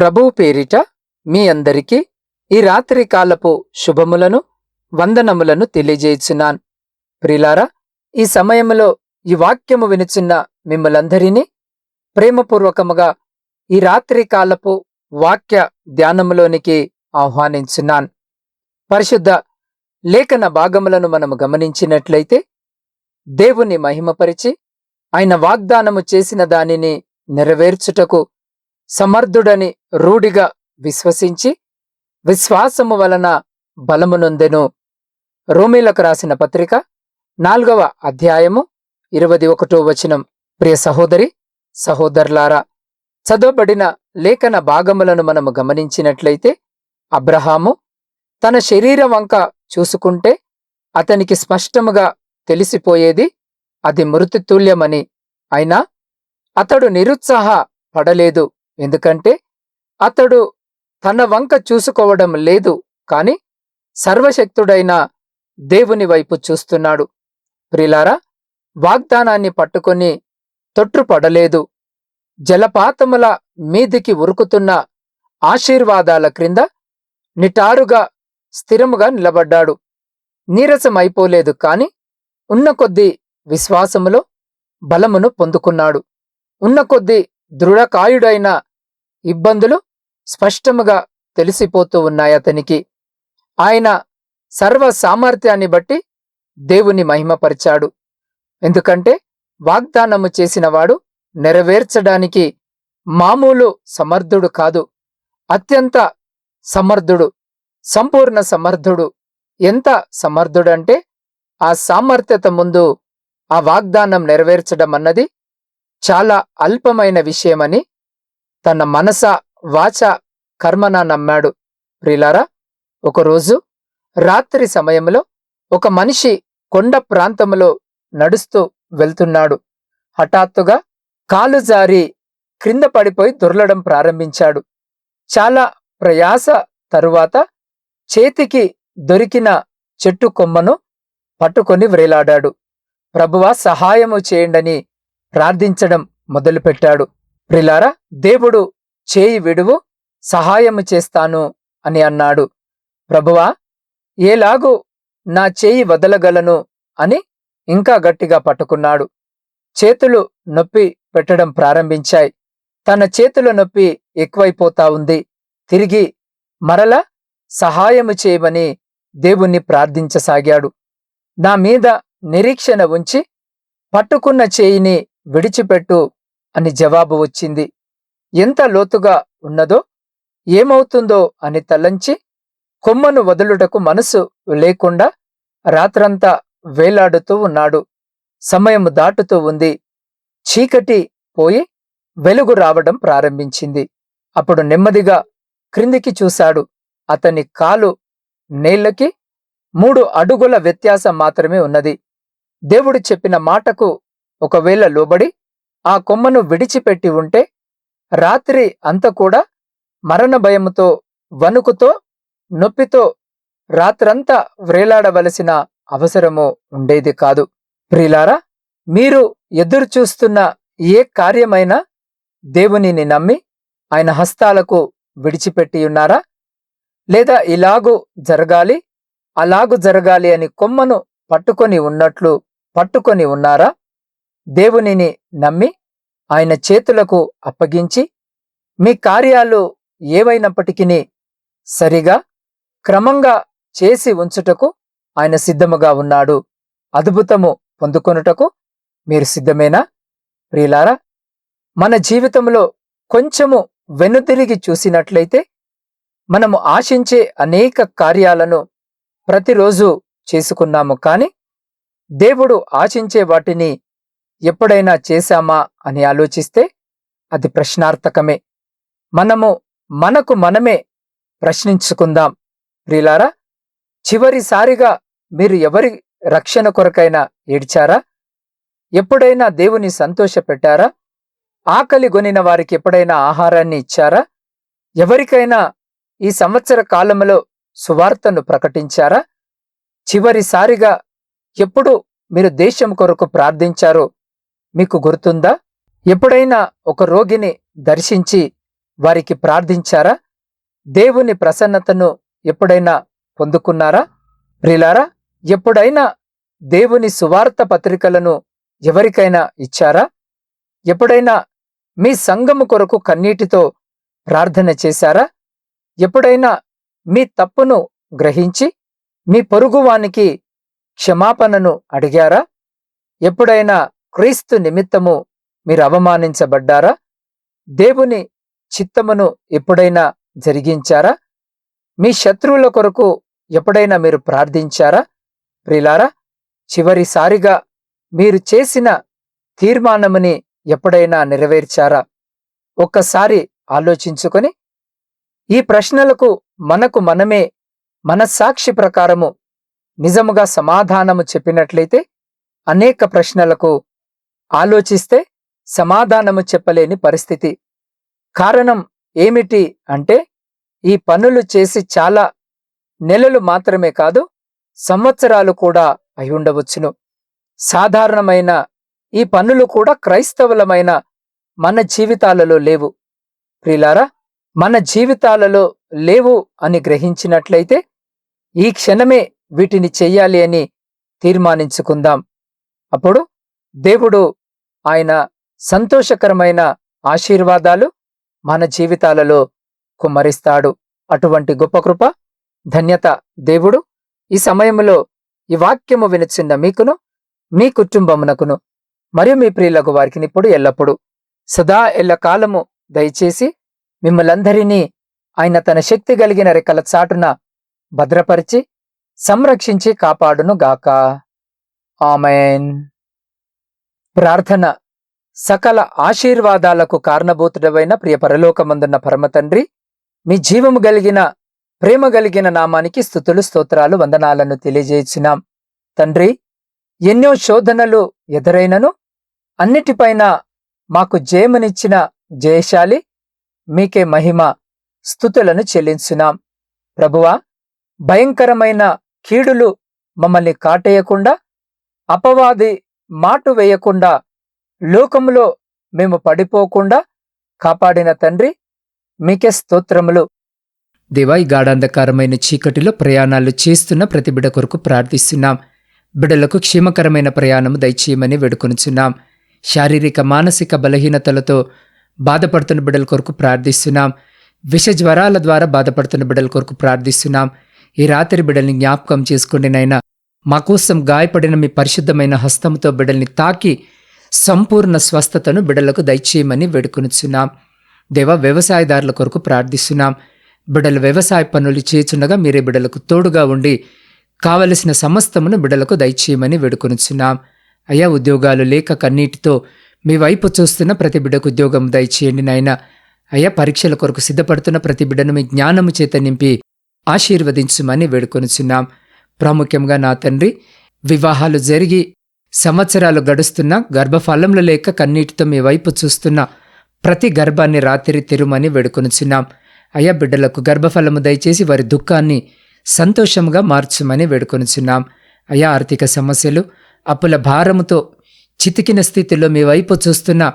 ప్రభువు పేరిట మీ అందరికీ ఈ రాత్రి కాలపు శుభములను వందనములను తెలియజేయుచున్నాను. ప్రిలారా ఈ సమయంలో ఈ వాక్యము వినుచున్న మిమ్మలందరినీ ప్రేమపూర్వకముగా ఈ రాత్రి కాలపు వాక్య ధ్యానములోనికి ఆహ్వానించున్నాను. పరిశుద్ధ లేఖన భాగములను మనము గమనించినట్లయితే దేవుని మహిమపరిచి ఆయన వాగ్దానము చేసిన దానిని నెరవేర్చుటకు సమర్థుడని రూఢిగా విశ్వసించి విశ్వాసము వలన బలమునొందెను. రోమీలకు రాసిన పత్రిక నాలుగవ అధ్యాయము ఇరవై ఒకటో వచనం. ప్రియ సహోదరి సహోదరులారా చదవబడిన లేఖన భాగములను మనము గమనించినట్లయితే అబ్రహాము తన శరీరం వంక చూసుకుంటే అతనికి స్పష్టముగా తెలిసిపోయేది అది మృతితుల్యమని అయినా అతడు నిరుత్సాహ పడలేదు ఎందుకంటే అతడు తన వంక చూసుకోవడం లేదు కాని సర్వశక్తుడైన దేవుని వైపు చూస్తున్నాడు. ప్రిలారా వాగ్దానాన్ని పట్టుకొని తొట్టుపడలేదు జలపాతముల మీదికి ఉరుకుతున్న ఆశీర్వాదాల క్రింద నిటారుగా స్థిరముగా నిలబడ్డాడు. నీరసమైపోలేదు కాని ఉన్న కొద్దీ విశ్వాసములో బలమును పొందుకున్నాడు. ఉన్న కొద్దీ దృఢకాయుడైన ఇబ్బందులు స్పష్టముగా తెలిసిపోతూ ఉన్నాయి అతనికి. ఆయన సర్వ సామర్థ్యాన్ని బట్టి దేవుని మహిమపరిచాడు. ఎందుకంటే వాగ్దానము చేసినవాడు నెరవేర్చడానికి మామూలు సమర్థుడు కాదు. అత్యంత సమర్థుడు సంపూర్ణ సమర్థుడు. ఎంత సమర్థుడంటే ఆ సామర్థ్యత ముందు ఆ వాగ్దానం నెరవేర్చడం అన్నది చాలా అల్పమైన విషయమని తన మనస వాచ కర్మన నమ్మాడు. ప్రిలారా ఒకరోజు రాత్రి సమయంలో ఒక మనిషి కొండ ప్రాంతములో నడుస్తూ వెళ్తున్నాడు. హఠాత్తుగా కాలు జారి క్రింద పడిపోయి దొర్లడం ప్రారంభించాడు. చాలా ప్రయాస తరువాత చేతికి దొరికిన చెట్టు కొమ్మను పట్టుకొని వ్రేలాడాడు. ప్రభువా సహాయము చేయండని ప్రార్థించడం మొదలుపెట్టాడు. ప్రిలారా దేవుడు చేయి విడువు సహాయము చేస్తాను అని అన్నాడు. ప్రభువా ఏలాగూ నా చేయి వదలగలను అని ఇంకా గట్టిగా పట్టుకున్నాడు. చేతులు నొప్పి పెట్టడం ప్రారంభించాయి. తన చేతుల నొప్పి ఎక్కువైపోతా ఉంది. తిరిగి మరల సహాయము చేయమని దేవుణ్ణి ప్రార్థించసాగాడు. నా మీద నిరీక్షణ ఉంచి పట్టుకున్న చేయిని విడిచిపెట్టు అని జవాబు వచ్చింది. ఎంత లోతుగా ఉన్నదో ఏమవుతుందో అని తలంచి కొమ్మను వదులుటకు మనసు లేకుండా రాత్రంతా వేలాడుతూ ఉన్నాడు. సమయం దాటుతూ ఉంది. చీకటి పోయి వెలుగు రావడం ప్రారంభించింది. అప్పుడు నెమ్మదిగా క్రిందికి చూశాడు. అతని కాలు నేళ్ళకి మూడు అడుగుల వ్యత్యాసం మాత్రమే ఉన్నది. దేవుడు చెప్పిన మాటకు ఒకవేళ లోబడి ఆ కొమ్మను విడిచిపెట్టి ఉంటే రాత్రి అంత కూడా మరణ భయముతో వణుకుతో నొప్పితో రాత్రంతా వ్రేలాడవలసిన అవసరము ఉండేది కాదు. ప్రిలారా మీరు ఎదురు చూస్తున్న ఏ కార్యమైనా దేవునిని నమ్మి ఆయన హస్తాలకు విడిచిపెట్టి ఉన్నారా? లేదా ఇలాగు జరగాలి అలాగు జరగాలి అని కొమ్మను పట్టుకొని ఉన్నట్లు పట్టుకొని ఉన్నారా? దేవునిని నమ్మి ఆయన చేతులకు అప్పగించి మీ కార్యాలు ఏవైనప్పటికీ సరిగా క్రమంగా చేసి ఉంచుటకు ఆయన సిద్ధముగా ఉన్నాడు. అద్భుతము పొందుకొనుటకు మీరు సిద్ధమేనా? ప్రియులారా మన జీవితంలో కొంచెము వెనుతిరిగి చూసినట్లయితే మనము ఆశించే అనేక కార్యాలను ప్రతిరోజు చేసుకున్నాము కాని దేవుడు ఆశించే వాటిని ఎప్పుడైనా చేశామా అని ఆలోచిస్తే అది ప్రశ్నార్థకమే. మనము మనకు మనమే ప్రశ్నించుకుందాం. ప్రియులారా చివరిసారిగా మీరు ఎవరి రక్షణ కొరకైనా ఏడ్చారా? ఎప్పుడైనా దేవుని సంతోషపెట్టారా? ఆకలి గొనిన వారికి ఎప్పుడైనా ఆహారాన్ని ఇచ్చారా? ఎవరికైనా ఈ సంవత్సర కాలంలో సువార్తను ప్రకటించారా? చివరిసారిగా ఎప్పుడు మీరు దేశం కొరకు ప్రార్థించారో మీకు గుర్తుందా? ఎప్పుడైనా ఒక రోగిని దర్శించి వారికి ప్రార్థించారా? దేవుని ప్రసన్నతను ఎప్పుడైనా పొందుకున్నారా? ప్రిలారా ఎప్పుడైనా దేవుని సువార్త పత్రికలను ఎవరికైనా ఇచ్చారా? ఎప్పుడైనా మీ సంఘము కొరకు కన్నీటితో ప్రార్థన చేశారా? ఎప్పుడైనా మీ తప్పును గ్రహించి మీ పొరుగువానికి క్షమాపణను అడిగారా? ఎప్పుడైనా క్రీస్తు నిమిత్తము మీరు అవమానించబడ్డారా? దేవుని చిత్తమును ఎప్పుడైనా జరిగించారా? మీ శత్రువుల కొరకు ఎప్పుడైనా మీరు ప్రార్థించారా? ప్రిలారా చివరిసారిగా మీరు చేసిన తీర్మానముని ఎప్పుడైనా నెరవేర్చారా? ఒక్కసారి ఆలోచించుకొని ఈ ప్రశ్నలకు మనకు మనమే మనస్సాక్షి ప్రకారము నిజముగా సమాధానము చెప్పినట్లయితే అనేక ప్రశ్నలకు ఆలోచిస్తే సమాధానము చెప్పలేని పరిస్థితి. కారణం ఏమిటి అంటే ఈ పనులు చేసి చాలా నెలలు మాత్రమే కాదు సంవత్సరాలు కూడా అయి ఉండవచ్చును. సాధారణమైన ఈ పనులు కూడా క్రైస్తవులమైన మన జీవితాలలో లేవు. ప్రిలారా మన జీవితాలలో లేవు అని గ్రహించినట్లయితే ఈ క్షణమే వీటిని చెయ్యాలి అని తీర్మానించుకుందాం. అప్పుడు దేవుడు ఆయన సంతోషకరమైన ఆశీర్వాదాలు మన జీవితాలలో కుమ్మరిస్తాడు. అటువంటి గొప్ప కృప ధన్యత దేవుడు ఈ సమయంలో ఈ వాక్యము వినిచిన్న మీకును మీ కుటుంబమునకును మరియు మీ ప్రియులకు వారికి ఇప్పుడు ఎల్లప్పుడు. సదా ఎల్లకాలము దయచేసి మిమ్మలందరినీ ఆయన తన శక్తి కలిగిన రెక్కల చాటున భద్రపరిచి సంరక్షించి కాపాడును గాక. ఆమెన్. ప్రార్థన సకల ఆశీర్వాదాలకు కారణభూతుడవైన ప్రియ పరలోకమందున్న పరమతండ్రి మీ జీవము గలిగిన ప్రేమ గలిగిన నామానికి స్థుతులు స్తోత్రాలు వందనాలను తెలియజేసినాం తండ్రి ఎన్నో శోధనలు ఎదురైనను అన్నిటిపైన మాకు జయమునిచ్చిన జయశాలి మీకే మహిమ స్థుతులను చెల్లించున్నాం. ప్రభువా భయంకరమైన కీడులు మమ్మల్ని కాటేయకుండా అపవాది మాటు వేయకుండా లోకములో మేము పడిపోకుండా కాపాడిన తండ్రి మీకే స్తోత్రములు. దేవా ఈ గాఢాంధకారమైన చీకటిలో ప్రయాణాలు చేస్తున్న ప్రతి బిడ కొరకు ప్రార్థిస్తున్నాం. బిడలకు క్షేమకరమైన ప్రయాణము దయచేయమని వేడుకొనుచున్నాం. శారీరక మానసిక బలహీనతలతో బాధపడుతున్న బిడ్డల కొరకు ప్రార్థిస్తున్నాం. విష జ్వరాల ద్వారా బాధపడుతున్న బిడ్డల కొరకు ప్రార్థిస్తున్నాం. ఈ రాత్రి బిడ్డల్ని జ్ఞాపకం చేసుకోండి మాకోసం గాయపడిన మీ పరిశుద్ధమైన హస్తంతో బిడల్ని తాకి సంపూర్ణ స్వస్థతను బిడ్డలకు దయచేయమని వేడుకొనుచున్నాం. దేవ వ్యవసాయదారుల కొరకు ప్రార్థిస్తున్నాం. బిడలు వ్యవసాయ పనులు చేచుండగా మీరే బిడలకు తోడుగా ఉండి కావలసిన సమస్తమును బిడలకు దయచేయమని వేడుకొనుచున్నాం. అయ్యా ఉద్యోగాలు లేక కన్నీటితో మీ వైపు చూస్తున్న ప్రతి బిడ్డకు ఉద్యోగం దయచేయండి నాయన. అయ్యా పరీక్షల కొరకు సిద్ధపడుతున్న ప్రతి బిడ్డను మీ జ్ఞానము చేత నింపి ఆశీర్వదించుమని వేడుకొనుచున్నాం. ప్రాముఖ్యంగా నా తండ్రి. వివాహాలు జరిగి సంవత్సరాలు గడుస్తున్న గర్భఫలంలో లేక కన్నీటితో మీ వైపు చూస్తున్న ప్రతి గర్భాన్ని రాత్రి తెరుమని వేడుకొనుచున్నాం. అయ్యా బిడ్డలకు గర్భఫలము దయచేసి వారి దుఃఖాన్ని సంతోషంగా మార్చుమని వేడుకొనుచున్నాం. అయా ఆర్థిక సమస్యలు అప్పుల భారముతో చితికిన స్థితిలో మీ వైపు చూస్తున్న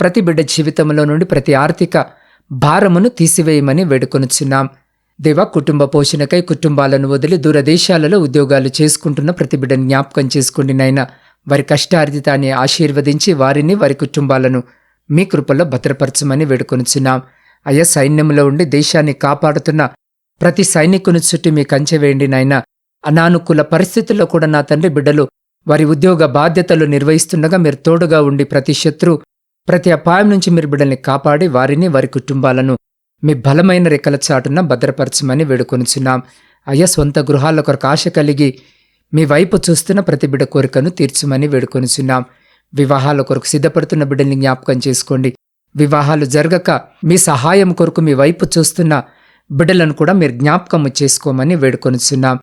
ప్రతి బిడ్డ జీవితంలో నుండి ప్రతి ఆర్థిక భారమును తీసివేయమని వేడుకొనుచున్నాం. దేవ కుటుంబ పోషణకై కుటుంబాలను వదిలి దూరదేశాలలో ఉద్యోగాలు చేసుకుంటున్న ప్రతి బిడ్డను జ్ఞాపకం చేసుకోండి నాయన. వారి కష్టార్జితాన్ని ఆశీర్వదించి వారిని వారి కుటుంబాలను మీ కృపలో భద్రపరచమని వేడుకొనుచున్నాం. అయ్యా సైన్యంలో ఉండి దేశాన్ని కాపాడుతున్న ప్రతి సైనికుని చుట్టూ మీ కంచె వేయండి నాయన. అనానుకూల పరిస్థితుల్లో కూడా నా తండ్రి బిడ్డలు వారి ఉద్యోగ బాధ్యతలు నిర్వహిస్తుండగా మీరు తోడుగా ఉండి ప్రతి శత్రు ప్రతి అపాయం నుంచి మీరు బిడ్డల్ని కాపాడి వారిని వారి కుటుంబాలను మీ బలమైన రెక్కల చాటున భద్రపరచమని వేడుకొనుచున్నాం. అయ్యా సొంత గృహాల కొరకు ఆశ కలిగి మీ వైపు చూస్తున్న ప్రతి బిడ్డ కోరికను తీర్చమని వేడుకొనుచున్నాం. వివాహాల కొరకు సిద్ధపడుతున్న బిడ్డల్ని జ్ఞాపకం చేసుకోండి. వివాహాలు జరగక మీ సహాయం కొరకు మీ వైపు చూస్తున్న బిడ్డలను కూడా మీరు జ్ఞాపకము చేసుకోమని వేడుకొనుచున్నాం.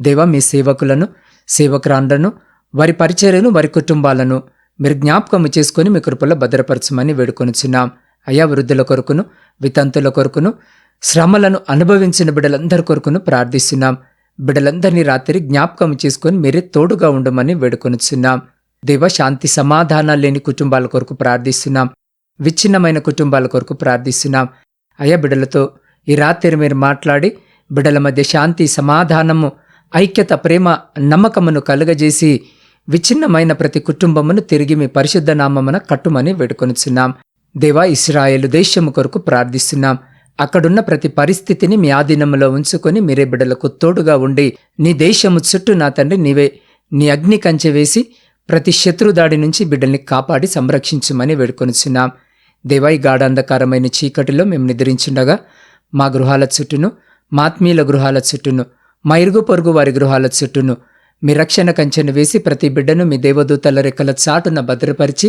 దేవా మీ సేవకులను సేవకురాండ్లను వారి పరిచర్యను వారి కుటుంబాలను మీరు జ్ఞాపకము చేసుకొని మీ కృపలో భద్రపరచమని వేడుకొనుచున్నాం. అయా వృద్ధుల కొరకును వితంతుల కొరకును శ్రమలను అనుభవించిన బిడ్డలందరి కొరకును ప్రార్థిస్తున్నాం. బిడ్డలందరినీ రాత్రి జ్ఞాపకం చేసుకొని మీరే తోడుగా ఉండమని వేడుకొనిచున్నాం. దేవ శాంతి సమాధానాలు లేని కుటుంబాల కొరకు ప్రార్థిస్తున్నాం. విచ్ఛిన్నమైన కుటుంబాల కొరకు ప్రార్థిస్తున్నాం. అయ్యా బిడ్డలతో ఈ రాత్రి మీరు మాట్లాడి బిడ్డల మధ్య శాంతి సమాధానము ఐక్యత ప్రేమ నమ్మకమును కలుగజేసి విచ్ఛిన్నమైన ప్రతి కుటుంబమును తిరిగి మీ పరిశుద్ధ నామమున కట్టుమని వేడుకొనిచున్నాం. దేవా ఇస్రాయేలు దేశము కొరకు ప్రార్థిస్తున్నాం. అక్కడున్న ప్రతి పరిస్థితిని మీ ఆధీనంలో ఉంచుకొని మీరే బిడ్డలకు తోడుగా ఉండి నీ దేశము చుట్టూ నా తండ్రి నీవే నీ అగ్ని కంచె వేసి ప్రతి శత్రుదాడి నుంచి బిడ్డల్ని కాపాడి సంరక్షించమని వేడుకొనిచున్నాం. దేవాయి గాఢాంధకారమైన చీకటిలో మేము నిద్రించుండగా మా గృహాల చుట్టూను మా ఆత్మీయుల గృహాల చుట్టూను మా ఇరుగు పొరుగు వారి గృహాల చుట్టూను మీ రక్షణ కంచెను వేసి ప్రతి బిడ్డను మీ దేవదూతల రెక్కల చాటున భద్రపరిచి